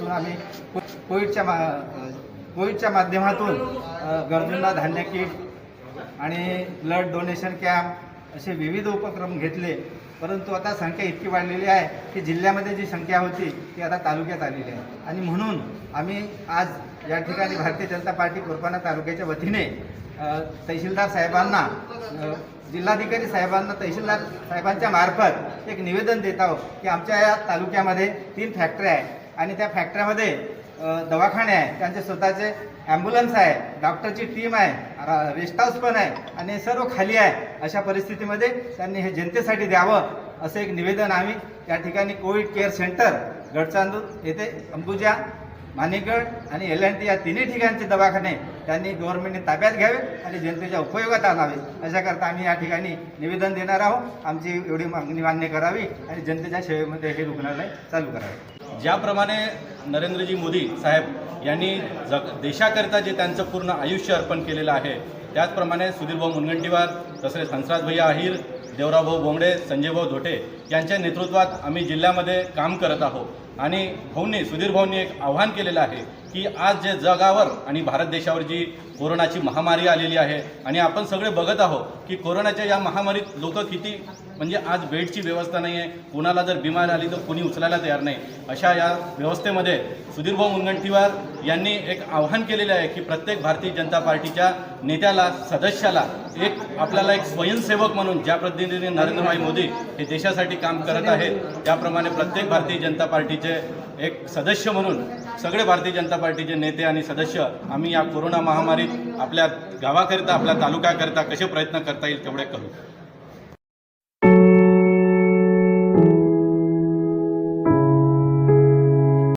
कोविडच्या मा कोविडच्या माध्यमातून गरजूंना धान्य किट आणि ब्लड डोनेशन कॅम्प असे विविध उपक्रम घेतले. परंतु आता संख्या इतकी वाढलेली आहे की जिल्ह्यामध्ये जी संख्या होती ती आता तालुक्यात आलेली आहे. आणि म्हणून आम्ही आज या ठिकाणी भारतीय जनता पार्टी कोरपाना तालुक्याच्या वतीने तहसीलदार साहेबांना जिल्हाधिकारी साहेबांना तहसीलदार साहेबांच्या मार्फत एक निवेदन देत आहोत की आमच्या या तालुक्यामध्ये तीन फॅक्टऱ्या आहे आणि त्या फॅक्टरीमध्ये दवाखाने आहे त्यांचे स्वतःचे ॲम्ब्युलन्स आहे डॉक्टरची टीम आहे रेस्ट हाऊस पण आहे आणि सर्व खाली आहे अशा परिस्थितीमध्ये त्यांनी हे जनतेसाठी द्यावं असं एक निवेदन आम्ही या ठिकाणी कोविड केअर सेंटर गडचांदूर येथे अंबुजा माणिकगड आणि एल एन टी या तिन्ही ठिकाणचे दवाखाने त्यांनी गव्हर्नमेंटने ताब्यात घ्यावे आणि जनतेच्या उपयोगात आणावे. अशाकरता आम्ही या ठिकाणी निवेदन देणार आहोत. आमची एवढी मागणी मान्य करावी आणि जनतेच्या सेवेमध्ये हे रुग्णालय चालू करावे. ज्याप्रमाणे नरेंद्रजी मोदी साहेब यांनी जग देशाकरिता जे त्यांचं पूर्ण आयुष्य अर्पण केलेलं आहे त्याचप्रमाणे सुधीरभाऊ मुनगंटीवार तसेच हंसराज भैया अहिर देवराभाऊ बोंगडे संजयभाऊ धोटे यांच्या नेतृत्वात आम्ही जिल्ह्यामध्ये काम करत आहोत. आणि भाऊंनी सुधीर भाऊंनी एक आव्हान केलेलं आहे की आज जे जगावर आणि भारत देशावर जी कोरोनाची महामारी आलेली आहे आणि आपण सगळे बघत आहोत की कोरोनाच्या या महामारीत लोक किती म्हणजे आज बेडची व्यवस्था नाही आहे कोणाला जर बिमारी आली तर कोणी उचलायला तयार नाही. अशा या व्यवस्थेमध्ये सुधीरभाऊ मुनगंटीवार यांनी एक आव्हान केलेले आहे की प्रत्येक भारतीय जनता पार्टीच्या नेत्याला सदस्याला एक आपल्याला एक स्वयंसेवक म्हणून ज्या पद्धतीने नरेंद्रभाई मोदी हे देशासाठी काम करत आहेत त्याप्रमाणे प्रत्येक भारतीय जनता पार्टीचे एक सदस्य म्हणून सगळे भारतीय जनता पार्टीचे नेते आणि सदस्य आम्ही या कोरोना महामारीत आपल्या गावाकरिता आपल्या तालुक्याकरिता कसे प्रयत्न करता येईल तेवढे करू.